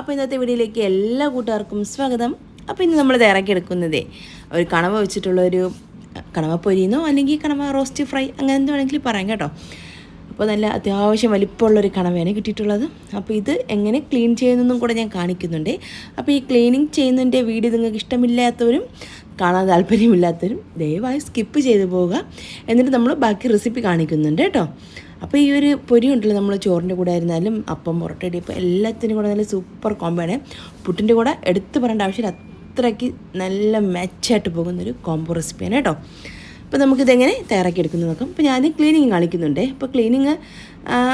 അപ്പോൾ ഇന്നത്തെ വീഡിയോയിലേക്ക് എല്ലാ കൂട്ടുകാർക്കും സ്വാഗതം. അപ്പോൾ ഇന്ന് നമ്മൾ തയ്യാറാക്കിയെടുക്കുന്നത് ഒരു കണവ വെച്ചിട്ടുള്ള ഒരു കണവ പൊരിയെന്നോ അല്ലെങ്കിൽ കണവ റോസ്റ്റ് ഫ്രൈ അങ്ങനെ എന്ത് വേണമെങ്കിൽ പറയാം കേട്ടോ. അപ്പോൾ നല്ല അത്യാവശ്യം വലിപ്പമുള്ളൊരു കണവയാണ് കിട്ടിയിട്ടുള്ളത്. അപ്പോൾ ഇത് എങ്ങനെ ക്ലീൻ ചെയ്യുന്നതെന്നും കൂടെ ഞാൻ കാണിക്കുന്നുണ്ട്. അപ്പോൾ ഈ ക്ലീനിങ് ചെയ്യുന്നതിന്റെ വീഡിയോ നിങ്ങൾക്ക് ഇഷ്ടമില്ലാത്തവരും കാണാൻ താല്പര്യമില്ലാത്തവരും ദയവായി സ്കിപ്പ് ചെയ്തു പോവുക. എന്നിട്ട് നമ്മൾ ബാക്കി റെസിപ്പി കാണിക്കുന്നുണ്ട് കേട്ടോ. അപ്പോൾ ഈ ഒരു പൊരി ഉണ്ടല്ലോ നമ്മൾ ചോറിന്റെ കൂടെ ആയിരുന്നാലും അപ്പം പൊറോട്ട ഇപ്പോൾ എല്ലാത്തിനും കൂടെ നല്ല സൂപ്പർ കോമ്പോയാണ് പുട്ടിന്റെ കൂടെ എടുത്ത് പറയേണ്ട ആവശ്യമില്ല. അത്രയ്ക്ക് നല്ല മെച്ചായിട്ട് പോകുന്നൊരു കോംബോ റെസിപ്പിയാണ് കേട്ടോ. അപ്പോൾ നമുക്കിതെങ്ങനെ തയ്യാറാക്കി എടുക്കുന്നു നോക്കാം. അപ്പോൾ ഞാൻ ക്ലീനിങ് കാണിക്കുന്നുണ്ട്. അപ്പോൾ ക്ലീനിങ്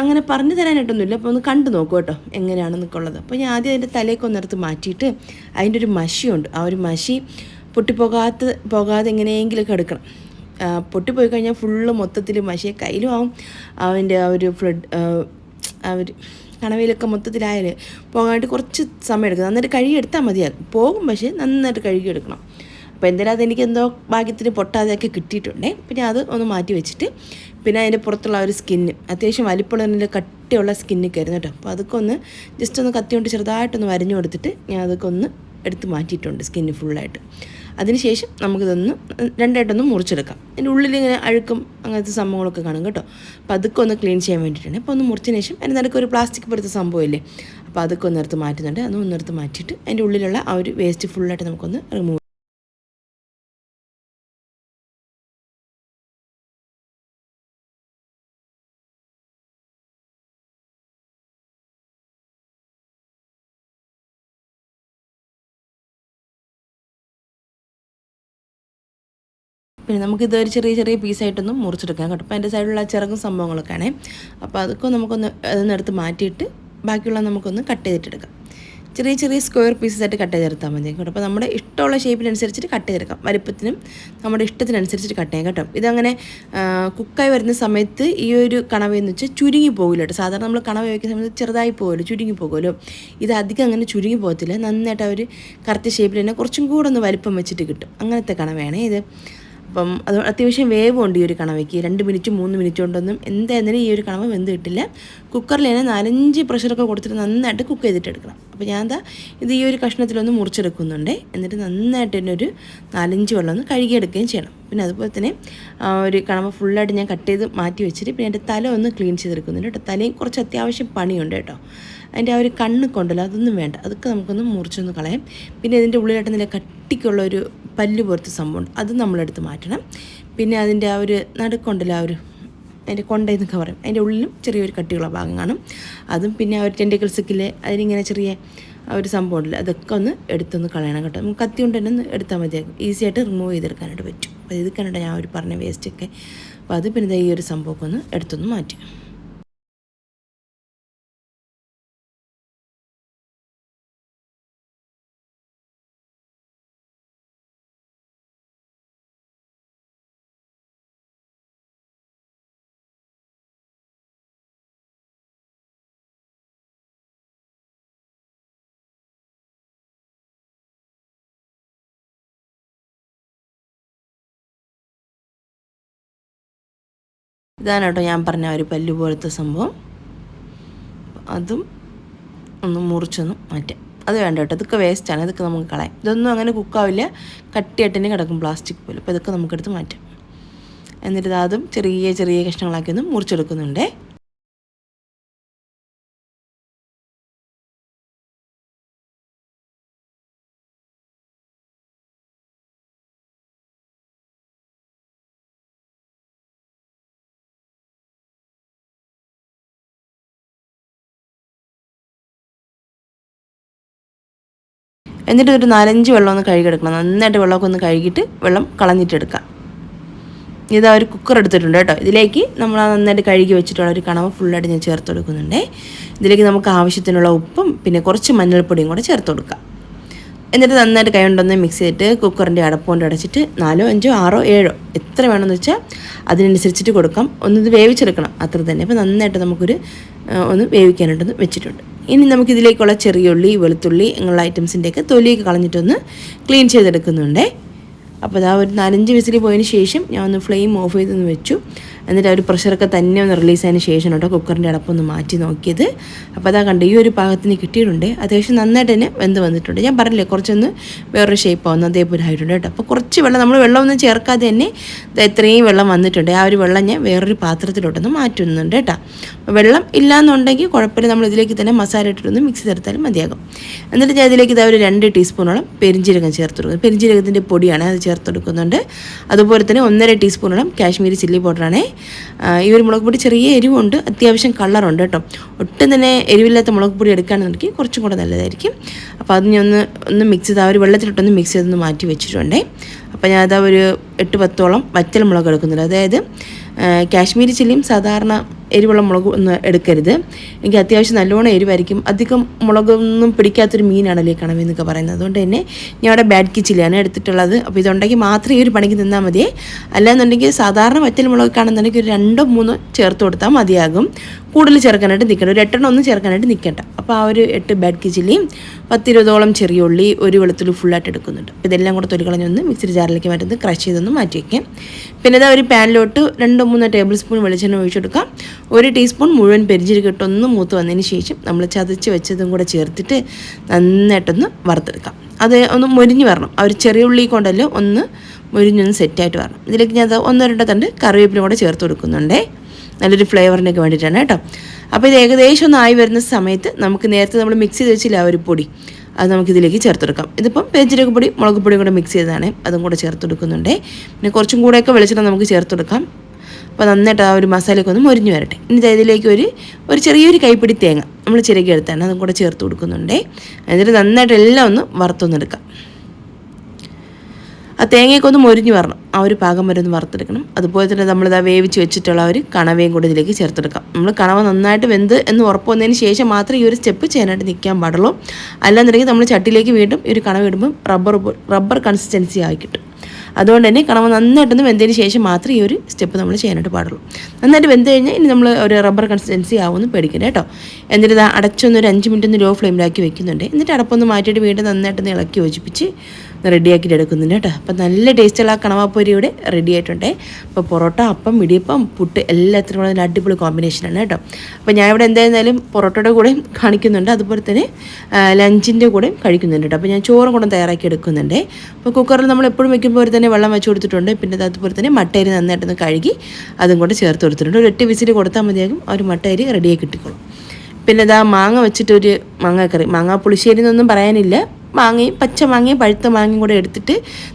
അങ്ങനെ പറഞ്ഞു തരാനായിട്ടൊന്നുമില്ല. അപ്പോൾ ഒന്ന് കണ്ടു നോക്കൂ കേട്ടോ എങ്ങനെയാണെന്നൊക്കെ ഉള്ളത് അപ്പോൾ ഞാൻ ആദ്യം അതിന്റെ തലയൊക്കെ ഒന്നിടത്ത് മാറ്റിയിട്ട് അതിന്റെ ഒരു മഷിയുണ്ട്. ആ ഒരു മഷി പൊട്ടിപ്പോകാത്ത പോകാതെ എങ്ങനെയെങ്കിലുമൊക്കെ എടുക്കണം. പൊട്ടിപ്പോയി കഴിഞ്ഞാൽ ഫുള്ള് മൊത്തത്തിൽ മഷിയെ കയ്യിലും ആവും. അവന്റെ ആ ഒരു ഫ്ലഡ് അവർ കണവയിലൊക്കെ മൊത്തത്തിലായാൽ പോകാനായിട്ട് കുറച്ച് സമയം എടുക്കും. നന്നായിട്ട് കഴുകിയെടുത്താൽ മതിയാകും. പോകും പക്ഷേ നന്നായിട്ട് കഴുകി എടുക്കണം അപ്പോൾ എന്തായാലും അതെനിക്ക് എന്തോ ഭാഗ്യത്തിന് പൊട്ടാതെയൊക്കെ കിട്ടിയിട്ടുണ്ടേ. പിന്നെ അത് ഒന്ന് മാറ്റി വെച്ചിട്ട് പിന്നെ അതിന്റെ പുറത്തുള്ള ഒരു സ്കിന്ന് അത്യാവശ്യം വലിപ്പമുള്ള നല്ല കട്ടിയുള്ള സ്കിന്നൊക്കെ ആയിരുന്നു കേട്ടോ. അപ്പോൾ അതൊക്കെ ഒന്ന് ജസ്റ്റ് ഒന്ന് കത്തി കൊണ്ട് ചെറുതായിട്ടൊന്ന് വരഞ്ഞു കൊടുത്തിട്ട് ഞാൻ അതൊക്കെ ഒന്ന് എടുത്ത് മാറ്റിയിട്ടുണ്ട് സ്കിന്ന് ഫുള്ളായിട്ട് അതിനുശേഷം നമുക്കിതൊന്ന് രണ്ടായിട്ടൊന്ന് മുറിച്ചെടുക്കാം. അതിന്റെ ഉള്ളിൽ ഇങ്ങനെ അഴുക്കും അങ്ങനത്തെ സംഭവങ്ങളൊക്കെ കാണും കേട്ടോ. അപ്പോൾ അതൊക്കെ ഒന്ന് ക്ലീൻ ചെയ്യാൻ വേണ്ടിയിട്ടാണ്. അപ്പോൾ ഒന്ന് മുറിച്ചതിന് ശേഷം അതിന് നടുക്ക് ഒരു പ്ലാസ്റ്റിക് പോലത്തെ സംഭവമില്ലേ? അപ്പോൾ അതൊക്കെ ഒന്ന് എടുത്ത് മാറ്റുന്നുണ്ട്. അതൊന്നും ഒന്ന് എടുത്ത് മാറ്റിയിട്ട് അതിന്റെ ഉള്ളിലുള്ള ആ ഒരു വേസ്റ്റ് ഫുള്ളായിട്ട് നമുക്കൊന്ന് റിമൂവ് പിന്നെ നമുക്കിത് ഒരു ചെറിയ ചെറിയ പീസായിട്ടൊന്നും മുറിച്ചെടുക്കാം കേട്ടോ. അപ്പോൾ അതിന്റെ സൈഡിലുള്ള ചിറകും സംഭവങ്ങളൊക്കെയാണേ. അപ്പോൾ അതൊക്കെ നമുക്കൊന്ന് അതൊന്നെടുത്ത് മാറ്റിയിട്ട് ബാക്കിയുള്ള നമുക്കൊന്ന് കട്ട് ചെയ്തിട്ടെടുക്കാം. ചെറിയ ചെറിയ സ്ക്വയർ പീസസ് ആയിട്ട് കട്ട് ചെയ്തെടുത്താൽ മതി കേട്ടോ. അപ്പോൾ നമ്മുടെ ഇഷ്ടമുള്ള ഷേപ്പിനനുസരിച്ചിട്ട് കട്ട് ചെയ്തെടുക്കാം. വലിപ്പത്തിനും നമ്മുടെ ഇഷ്ടത്തിനനുസരിച്ചിട്ട് കട്ട് ചെയ്യാം കേട്ടോ. ഇതങ്ങനെ കുക്കായി വരുന്ന സമയത്ത് ഈ ഒരു കണവയെന്ന് വെച്ചാൽ ചുരുങ്ങി പോകില്ല കേട്ടോ. സാധാരണ നമ്മൾ കണവ വയ്ക്കുന്ന സമയത്ത് ചെറുതായി പോകുമല്ലോ ചുരുങ്ങി പോകുമല്ലോ ഇത് അധികം അങ്ങനെ ചുരുങ്ങി പോകത്തില്ല. നന്നായിട്ട് അവർ കറക്റ്റ് ഷേപ്പിൽ തന്നെ കുറച്ചും കൂടെ ഒന്ന് വലിപ്പം വെച്ചിട്ട് കിട്ടും. അങ്ങനത്തെ കണവയാണ് ഇത്. അപ്പം അത് അത്യാവശ്യം വേവുണ്ട് ഈ ഒരു കണവയ്ക്ക്. രണ്ട് മിനിറ്റ് മൂന്ന് മിനിറ്റ് കൊണ്ടൊന്നും എന്തായിരുന്നാലും ഈ ഒരു കണവ വെന്ത് കിട്ടില്ല. കുക്കറിൽ തന്നെ നാലഞ്ച് പ്രഷറൊക്കെ കൊടുത്തിട്ട് നന്നായിട്ട് കുക്ക് ചെയ്തിട്ട് എടുക്കണം. അപ്പോൾ ഞാൻ എന്താ ഇത് ഈ ഒരു കഷ്ണത്തിലൊന്ന് മുറിച്ചെടുക്കുന്നുണ്ട്. എന്നിട്ട് നന്നായിട്ട് തന്നെ ഒരു നാലഞ്ച് വെള്ളം ഒന്ന് കഴുകിയെടുക്കുകയും ചെയ്യണം. പിന്നെ അതുപോലെ തന്നെ ഒരു കണവ ഫുള്ളായിട്ട് ഞാൻ കട്ട് ചെയ്ത് മാറ്റി വെച്ചിട്ട് പിന്നെ എന്റെ തല ഒന്ന് ക്ലീൻ ചെയ്തെടുക്കുന്നുണ്ട് കേട്ടോ. തലയും കുറച്ച് അത്യാവശ്യം പണിയുണ്ട് കേട്ടോ. അതിന്റെ ആ ഒരു കണ്ണ് കൊണ്ടല്ലോ അതൊന്നും വേണ്ട. അതൊക്കെ നമുക്കൊന്ന് മുറിച്ചൊന്ന് കളയാം. പിന്നെ ഇതിന്റെ ഉള്ളിലായിട്ട് നല്ല കട്ടിക്കുള്ള ഒരു പല്ല് പോലത്തെ സംഭവമുണ്ട്. അത് നമ്മളെടുത്ത് മാറ്റണം. പിന്നെ അതിന്റെ ആ ഒരു നടുക്കൊണ്ടല്ലോ ആ ഒരു അതിന്റെ കൊണ്ടെന്നൊക്കെ പറയും. അതിന്റെ ഉള്ളിലും ചെറിയൊരു കട്ടിയുള്ള ഭാഗം കാണും. അതും പിന്നെ ആ ഒരു ടെന്റിക്കിൾസൊക്കെ അതിനിങ്ങനെ ചെറിയ ആ ഒരു സംഭവം ഉണ്ടല്ലോ അതൊക്കെ ഒന്ന് എടുത്തൊന്ന് കളയണം കേട്ടോ. നമുക്ക് കത്തി കൊണ്ട് തന്നെ ഒന്ന് എടുത്താൽ മതിയാകും ഈസി ആയിട്ട് റിമൂവ് ചെയ്തെടുക്കാനായിട്ട് പറ്റും. അപ്പോൾ ഇത് കണ്ടിട്ട് ഞാൻ ഒരു പറഞ്ഞ വേസ്റ്റൊക്കെ അപ്പോൾ അത് പിന്നെ ഈ ഒരു സംഭവമൊക്കെ ഒന്ന് എടുത്തൊന്ന് മാറ്റും ഇതാണ് കേട്ടോ ഞാൻ പറഞ്ഞ ഒരു പല്ലു പോലത്തെ സംഭവം. അതും ഒന്ന് മുറിച്ചൊന്ന് മാറ്റാം. അത് വേണ്ട കേട്ടോ ഇതൊക്കെ വേസ്റ്റാണ് ഇതൊക്കെ നമുക്ക് കളയാം. ഇതൊന്നും അങ്ങനെ കുക്കാവില്ല കട്ടിയായിട്ട് തന്നെ കിടക്കും പ്ലാസ്റ്റിക് പോലും. അപ്പോൾ ഇതൊക്കെ നമുക്കെടുത്ത് മാറ്റാം. എന്നിട്ട് അതും ചെറിയ ചെറിയ കഷ്ണങ്ങളാക്കി ഒന്ന് മുറിച്ചെടുക്കുന്നുണ്ടേ. എന്നിട്ട് ഒരു നാലഞ്ച് വെള്ളം ഒന്ന് കഴുകിയെടുക്കണം നന്നായിട്ട് വെള്ളമൊക്കെ ഒന്ന് കഴുകിയിട്ട് വെള്ളം കളഞ്ഞിട്ടെടുക്കാം ഇത് ഒരു കുക്കർ എടുത്തിട്ടുണ്ട് കേട്ടോ. ഇതിലേക്ക് നമ്മൾ നന്നായിട്ട് കഴുകി വെച്ചിട്ടുള്ള ഒരു കണവ ഫുള്ളായിട്ട് ഞാൻ ചേർത്ത് കൊടുക്കുന്നുണ്ട്. ഇതിലേക്ക് നമുക്ക് ആവശ്യത്തിനുള്ള ഉപ്പും പിന്നെ കുറച്ച് മഞ്ഞൾപ്പൊടിയും കൂടെ ചേർത്ത് കൊടുക്കാം. എന്നിട്ട് നന്നായിട്ട് കൈ കൊണ്ടൊന്ന് മിക്സ് ചെയ്തിട്ട് കുക്കറിന്റെ അടപ്പുകൊണ്ട് അടച്ചിട്ട് നാലോ അഞ്ചോ ആറോ ഏഴോ എത്ര വേണമെന്ന് വെച്ചാൽ അതിനനുസരിച്ചിട്ട് കൊടുക്കാം. ഒന്ന് വേവിച്ചെടുക്കണം. അത്ര തന്നെ. അപ്പോൾ നന്നായിട്ട് നമുക്കൊരു ഒന്ന് വേവിക്കാനായിട്ടൊന്ന് വെച്ചിട്ടുണ്ട്. ഇനി നമുക്കിതിലേക്കുള്ള ചെറിയ ഉള്ളി വെളുത്തുള്ളി അങ്ങനെയുള്ള ഐറ്റംസിന്റെയൊക്കെ തൊലിയൊക്കെ കളഞ്ഞിട്ടൊന്ന് ക്ലീൻ ചെയ്തെടുക്കുന്നുണ്ടേ. അപ്പോൾ അതാ ഒരു നാലഞ്ച് വിസിൽ പോയതിന് ശേഷം ഞാൻ ഒന്ന് ഫ്ലെയിം ഓഫ് ചെയ്തൊന്ന് വെച്ചു. എന്നിട്ട് ആ ഒരു പ്രഷറൊക്കെ തന്നെ ഒന്ന് റിലീസ് ആയതിന് ശേഷം കേട്ടോ കുക്കറിന്റെ അടപ്പൊന്ന് മാറ്റി നോക്കിയത്. അപ്പോൾ അതാ കണ്ട് ഈ ഒരു പാകത്തിന് കിട്ടിയിട്ടുണ്ട്. അത്യാവശ്യം നന്നായിട്ട് തന്നെ വെന്ത് വന്നിട്ടുണ്ട്. ഞാൻ പറഞ്ഞില്ലേ കുറച്ചൊന്ന് വേറൊരു ഷേപ്പ് ആവുന്നു അതേപോലെ ആയിട്ടുണ്ട് കേട്ടോ. അപ്പോൾ കുറച്ച് വെള്ളം നമ്മൾ വെള്ളമൊന്നും ചേർക്കാതെ തന്നെ ഇത്രയും വെള്ളം വന്നിട്ടുണ്ട്. ആ ഒരു വെള്ളം ഞാൻ വേറൊരു പാത്രത്തിലോട്ടൊന്ന് മാറ്റുന്നുണ്ട് കേട്ടോ. വെള്ളം ഇല്ലാന്നുണ്ടെങ്കിൽ കുഴപ്പമില്ല. നമ്മൾ ഇതിലേക്ക് തന്നെ മസാല ഇട്ടിട്ടൊന്ന് മിക്സ് ചേർത്താലും മതിയാകും. എന്നിട്ട് ഞാൻ ഇതിലേക്ക് ഇതാ ഒരു രണ്ട് ടീസ്പൂണോളം പെരിഞ്ചീരകം ചേർത്ത് കൊടുക്കുന്നത് പെരിഞ്ചീരകത്തിന്റെ പൊടിയാണ് അത് ചേർത്ത് കൊടുക്കുന്നുണ്ട് അതുപോലെ തന്നെ ഒന്നര ടീസ്പൂണോളം കാശ്മീരി ചില്ലി പൗഡറാണ് ഈ ഒരു മുളക് പൊടി ചെറിയ എരിവുണ്ട്. അത്യാവശ്യം കളറുണ്ട് കേട്ടോ. ഒട്ടും തന്നെ എരിവില്ലാത്ത മുളക് പൊടി എടുക്കുകയാണെന്നുണ്ടെങ്കിൽ കുറച്ചും കൂടെ നല്ലതായിരിക്കും. അപ്പോൾ അത് ഞാൻ ഒന്ന് ഒന്ന് മിക്സ് ചെയ്ത് ആ ഒരു വെള്ളത്തിലിട്ടൊന്ന് മിക്സ് ചെയ്തൊന്ന് മാറ്റി വെച്ചിട്ടുണ്ടേ. അപ്പോൾ ഞാൻ അതാ ഒരു എട്ട് പത്തോളം വറ്റൽ മുളക് എടുക്കുന്നുണ്ട്. അതായത് കാശ്മീരി ചില്ലിയും സാധാരണ എരിവുള്ള മുളക് ഒന്നും എടുക്കരുത്. എനിക്ക് അത്യാവശ്യം നല്ലോണം എരിവായിരിക്കും. അധികം മുളകൊന്നും പിടിക്കാത്തൊരു മീനാണല്ലേ കണവ എന്നൊക്കെ പറയുന്നത്. അതുകൊണ്ട് തന്നെ ഞാൻ അവിടെ ബാഡ് കിച്ചിലാണ് എടുത്തിട്ടുള്ളത്. അപ്പോൾ ഇതുണ്ടെങ്കിൽ മാത്രം ഈ ഒരു പണിക്ക് നിന്നാൽ മതിയേ. അല്ലാന്നുണ്ടെങ്കിൽ സാധാരണ വറ്റൽ മുളക് കാണുന്നുണ്ടെങ്കിൽ ഒരു രണ്ടോ മൂന്നോ ചേർത്ത് കൊടുത്താൽ മതിയാകും. കൂടുതൽ ചേർക്കാനായിട്ട് നിൽക്കണ്ട. ഒരു എട്ടെണ്ണം ഒന്നും ചേർക്കാനായിട്ട് നിൽക്കണ്ട. അപ്പോൾ ആ ഒരു എട്ട് ബാഡ് കിച്ചിലിയും പത്തിരുപതോളം ചെറിയ ഉള്ളി ഒരു വെളുത്തുള്ളി ഫുള്ളായിട്ട് എടുക്കുന്നുണ്ട്. ഇതെല്ലാം കൂടെ തൊലി കളഞ്ഞൊന്ന് മിക്സി ജാറിലേക്ക് മാറ്റുന്നത് ക്രഷ് ചെയ്തൊന്ന് മാറ്റി വയ്ക്കാം പിന്നെ ഇതാ ഒരു പാനിലോട്ട് രണ്ടോ മൂന്നോ ടേബിൾ സ്പൂൺ വെളിച്ചെണ്ണ ഒഴിച്ചെടുക്കാം ഒരു ടീസ്പൂൺ മുഴുവൻ പെരിഞ്ചീരകം ഇട്ടൊന്ന് മൂത്ത് വന്നതിന് ശേഷം നമ്മൾ ചതച്ച് വെച്ചതും കൂടെ ചേർത്തിട്ട് നന്നായിട്ടൊന്ന് വറുത്തെടുക്കാം. അത് ഒന്ന് മൊരിഞ്ഞ് വരണം. ആ ഒരു ചെറിയ ഉള്ളി കൊണ്ടല്ലോ ഒന്ന് മൊരിഞ്ഞൊന്ന് സെറ്റായിട്ട് വരണം. ഇതിലേക്ക് ഞാൻ ഒന്നോ രണ്ടോ തണ്ട് കറിവേപ്പിലും കൂടെ ചേർത്ത് കൊടുക്കുന്നുണ്ടേ. നല്ലൊരു ഫ്ലേവറിനൊക്കെ വേണ്ടിയിട്ടാണ് കേട്ടോ. അപ്പോൾ ഇത് ഏകദേശം ഒന്ന് ആയി വരുന്ന സമയത്ത് നമുക്ക് നേരത്തെ നമ്മൾ മിക്സ് ചെയ്ത് വെച്ചില്ല ആ ഒരു പൊടി. അത് നമുക്ക് ഇതിലേക്ക് ചേർത്തെടുക്കാം ഇതിപ്പം പെരിഞ്ചീരക പൊടി മുളക് പൊടിയും കൂടെ മിക്സ് ചെയ്തതാണ്. അതും കൂടെ ചേർത്തെടുക്കുന്നുണ്ട് പിന്നെ കുറച്ചും കൂടെയൊക്കെ വെളിച്ചെണ്ണ നമുക്ക് ചേർത്തെടുക്കാം അപ്പോൾ നന്നായിട്ട് ആ ഒരു മസാലയൊക്കെ ഒന്ന് മുരിഞ്ഞു വരട്ടെ. ഇനി ഇതിലേക്ക് ഒരു ഒരു ചെറിയൊരു കൈപ്പിടി തേങ്ങ നമ്മൾ ചിരകി എടുത്താണ് അതും കൂടെ ചേർത്ത് കൊടുക്കുന്നുണ്ട്. എന്നിട്ട് നന്നായിട്ട് എല്ലാം ഒന്ന് വറുത്തൊന്നെടുക്കാം. ആ തേങ്ങയൊക്കെ ഒന്ന് മൊരിഞ്ഞ് വരണം. ആ ഒരു പാകം വരെ ഒന്ന് വറുത്തെടുക്കണം. അതുപോലെ തന്നെ നമ്മളിതാ വേവിച്ച് വെച്ചിട്ടുള്ള ആ ഒരു കണവയും കൂടി ഇതിലേക്ക് ചേർത്തെടുക്കാം. നമ്മൾ കണവ നന്നായിട്ട് വെന്ത് എന്ന് ഉറപ്പ് വന്നതിന് ശേഷം മാത്രമേ ഈ ഒരു സ്റ്റെപ്പ് ചെയ്യാനായിട്ട് നിൽക്കാൻ പാടുള്ളൂ. അല്ലാന്നുണ്ടെങ്കിൽ നമ്മൾ ചട്ടിയിലേക്ക് വീണ്ടും ഈ ഒരു കണവ ഇടുമ്പോൾ റബ്ബർ റബ്ബർ കൺസിസ്റ്റൻസി ആയി കിട്ടും. അതുകൊണ്ട് തന്നെ കണവ നന്നായിട്ടൊന്ന് വെന്തതിന് ശേഷം മാത്രമേ ഈ ഒരു സ്റ്റെപ്പ് നമ്മൾ ചെയ്യാനായിട്ട് പാടുള്ളൂ. നന്നായിട്ട് വെന്ത് കഴിഞ്ഞാൽ ഇനി നമ്മൾ ഒരു റബ്ബർ കൺസിസ്റ്റൻസി ആവുമെന്ന് പേടിക്കണ്ട കേട്ടോ. എന്നിട്ട് ഇത് അടച്ചൊന്ന് ഒരു അഞ്ച് മിനിറ്റ് ഒന്ന് ലോ ഫ്ലെയിമിലാക്കി വെക്കുന്നുണ്ട്. എന്നിട്ട് അടപ്പൊന്ന് മാറ്റിയിട്ട് വീണ്ടും നന്നായിട്ടൊന്ന് ഇളക്കി യോജിപ്പിച്ച് റെഡിയാക്കിയിട്ട് എടുക്കുന്നുണ്ട് കേട്ടോ. അപ്പം നല്ല ടേസ്റ്റുള്ള കണവാപ്പൊരി ഇവിടെ റെഡി ആയിട്ടുണ്ട് അപ്പോൾ പൊറോട്ട അപ്പം ഇടിയപ്പം പുട്ട് എല്ലാത്തിനും കൂടെ അടിപൊളി കോമ്പിനേഷനാണ് കേട്ടോ. അപ്പോൾ ഞാൻ ഇവിടെ എന്തായിരുന്നാലും പൊറോട്ടയുടെ കൂടെ കാണിക്കുന്നുണ്ട്. അതുപോലെ തന്നെ ലഞ്ചിന്റെ കൂടെയും കഴിക്കുന്നുണ്ട് കേട്ടോ. അപ്പോൾ ഞാൻ ചോറും കൂടെ തയ്യാറാക്കി എടുക്കുന്നുണ്ട്. അപ്പോൾ കുക്കറിൽ നമ്മൾ എപ്പോഴും വെക്കുമ്പോൾ പോലെ തന്നെ വെള്ളം വെച്ച് കൊടുത്തിട്ടുണ്ട്. പിന്നെ അത് അതുപോലെ തന്നെ മട്ടയരി നന്നായിട്ടൊന്ന് കഴുകി അതും കൂടെ ചേർത്ത് കൊടുത്തിട്ടുണ്ട്. ഒരു എട്ട് വിസിൽ കൊടുത്താൽ മതിയാകും. ആ ഒരു മട്ടയരി റെഡിയായി കിട്ടിക്കോളും. പിന്നെ ഇതാ മാങ്ങ വെച്ചിട്ടൊരു മാങ്ങാക്കറി. മാങ്ങാ പുളിശ്ശേരി എന്നൊന്നും പറയാനില്ല. മാങ്ങയും പച്ചമാങ്ങയും പഴുത്ത മാങ്ങയും കൂടെ എടുത്തിട്ട്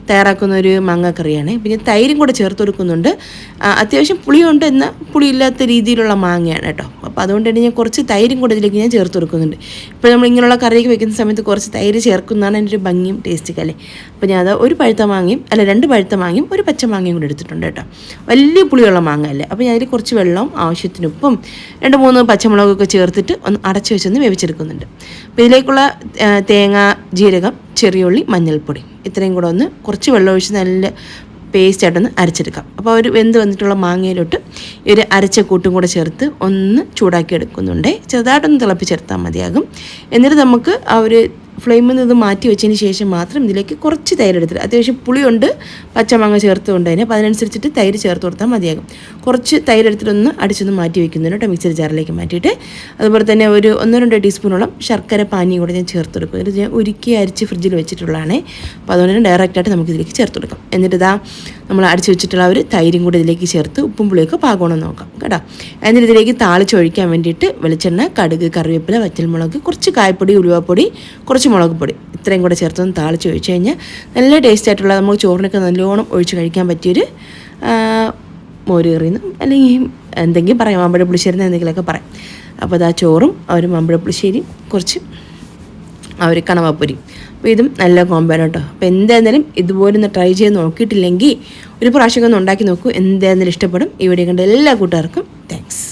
തയ്യാറാക്കുന്ന ഒരു മാങ്ങ കറിയാണ് പിന്നെ തൈരും കൂടെ ചേർത്ത് കൊടുക്കുന്നുണ്ട്. അത്യാവശ്യം പുളിയുണ്ട് എന്നാൽ പുളിയില്ലാത്ത രീതിയിലുള്ള മാങ്ങയാണ് കേട്ടോ. അപ്പോൾ അതുകൊണ്ട് തന്നെ ഞാൻ കുറച്ച് തൈരും കൂടെ ഇതിലേക്ക് ഞാൻ ചേർത്ത് കൊടുക്കുന്നുണ്ട്. ഇപ്പോൾ നമ്മൾ ഇങ്ങനെയുള്ള കറിയൊക്കെ വെക്കുന്ന സമയത്ത് കുറച്ച് തൈര് ചേർക്കുന്നതാണ് എന്റെ ഒരു ഭംഗിയും ടേസ്റ്റൊക്കെ അല്ലേ? അപ്പോൾ ഞാൻ അത് ഒരു പഴുത്ത മാങ്ങയും അല്ല രണ്ട് പഴുത്ത മാങ്ങയും ഒരു പച്ച മാങ്ങയും കൂടെ എടുത്തിട്ടുണ്ട് കേട്ടോ. വലിയ പുളിയുള്ള മാങ്ങ അല്ലേ? അപ്പോൾ ഞാൻ അതിൽ കുറച്ച് വെള്ളവും ആവശ്യത്തിന് ഉപ്പും രണ്ട് മൂന്ന് പച്ചമുളകൊക്കെ ചേർത്തിട്ട് ഒന്ന് അടച്ചു വെച്ചൊന്ന് വേവിച്ചെടുക്കുന്നുണ്ട്. അപ്പോൾ ഇതിലേക്കുള്ള തേങ്ങ ജീരകം ചെറിയുള്ളി മഞ്ഞൾപ്പൊടി. ഇത്രയും കൂടെ ഒന്ന് കുറച്ച് വെള്ളം ഒഴിച്ച് നല്ല പേസ്റ്റായിട്ടൊന്ന് അരച്ചെടുക്കാം. അപ്പോൾ ഒരു വെന്ത് വന്നിട്ടുള്ള മാങ്ങയിലോട്ട് ഒരു അരച്ച കൂട്ടും കൂടെ ചേർത്ത് ഒന്ന് ചൂടാക്കി എടുക്കുന്നുണ്ട്. ചെറുതായിട്ടൊന്ന് തിളപ്പിച്ചെടുത്താൽ മതിയാകും. എന്നിട്ട് നമുക്ക് ആ ഒരു ഫ്ലെയിമിൽ നിന്ന് മാറ്റി വെച്ചതിന് ശേഷം മാത്രം ഇതിലേക്ക് കുറച്ച് തൈര് എടുത്തിട്ട് അത്യാവശ്യം പുളിയുണ്ട് പച്ചമാങ്ങ ചേർത്തുകൊണ്ട് തന്നെ. അപ്പോൾ അതിനനുസരിച്ചിട്ട് തൈര് ചേർത്ത് കൊടുത്താൽ മതിയാകും. കുറച്ച് തൈര് എടുത്തിട്ടൊന്ന് അടിച്ചൊന്ന് മാറ്റി വെക്കുന്നതിന് കേട്ടോ മിക്സർ ജാറിലേക്ക് മാറ്റിയിട്ട്. അതുപോലെ തന്നെ ഒരു ഒന്നോ രണ്ടോ ടീസ്പൂണോളം ശർക്കര പാനിയും കൂടെ ഞാൻ ചേർത്ത് കൊടുക്കും. ഇത് ഞാൻ ഉരുക്കി അരിച്ച് ഫ്രിഡ്ജിൽ വെച്ചിട്ടുള്ളതാണ്. അപ്പോൾ അതുകൊണ്ട് തന്നെ ഡയറക്റ്റായിട്ട് നമുക്ക് ഇതിലേക്ക് ചേർത്ത് കൊടുക്കാം. എന്നിട്ട് ഇതാ നമ്മൾ അടിച്ച് വെച്ചിട്ടുള്ള ഒരു തൈരും കൂടെ ഇതിലേക്ക് ചേർത്ത് ഉപ്പും പുളിയൊക്കെ പാകണം നോക്കാം കേട്ടോ. എന്നിട്ട് ഇതിലേക്ക് താളിച്ചൊഴിക്കാൻ വേണ്ടിയിട്ട് വെളിച്ചെണ്ണ കടുക് കറിവേപ്പില വറ്റൽമുളക് കുറച്ച് കായപ്പൊടി ഉലുവപ്പൊടി കുറച്ച് മുളക് പൊടി ഇത്രയും കൂടെ ചേർത്തൊന്ന് താളിച്ച് ഒഴിച്ച് കഴിഞ്ഞാൽ നല്ല ടേസ്റ്റ് ആയിട്ടുള്ള നമുക്ക് ചോറിനൊക്കെ നല്ലോണം ഒഴിച്ച് കഴിക്കാൻ പറ്റിയൊരു മോര് കറിയെന്നും അല്ലെങ്കിൽ എന്തെങ്കിലും പറയാം. മാമ്പഴ പുളിശ്ശേരി എന്തെങ്കിലുമൊക്കെ പറയാം. അപ്പോൾ അത് ആ ചോറും ഒരു മാമ്പഴ പുളിശ്ശേരിയും കുറച്ച് ആ ഒരു കണവപ്പൊരി അപ്പോൾ ഇതും നല്ല കോമ്പാണ് കേട്ടോ. അപ്പോൾ എന്തായിരുന്നാലും ഇതുപോലെ ഒന്ന് ട്രൈ ചെയ്ത് നോക്കിയിട്ടില്ലെങ്കിൽ ഒരു പ്രാവശ്യം ഒന്ന് ഉണ്ടാക്കി നോക്കൂ. എന്തായിരുന്നാലും ഇഷ്ടപ്പെടും. ഇവിടെ കണ്ട എല്ലാ കൂട്ടുകാർക്കും താങ്ക്സ്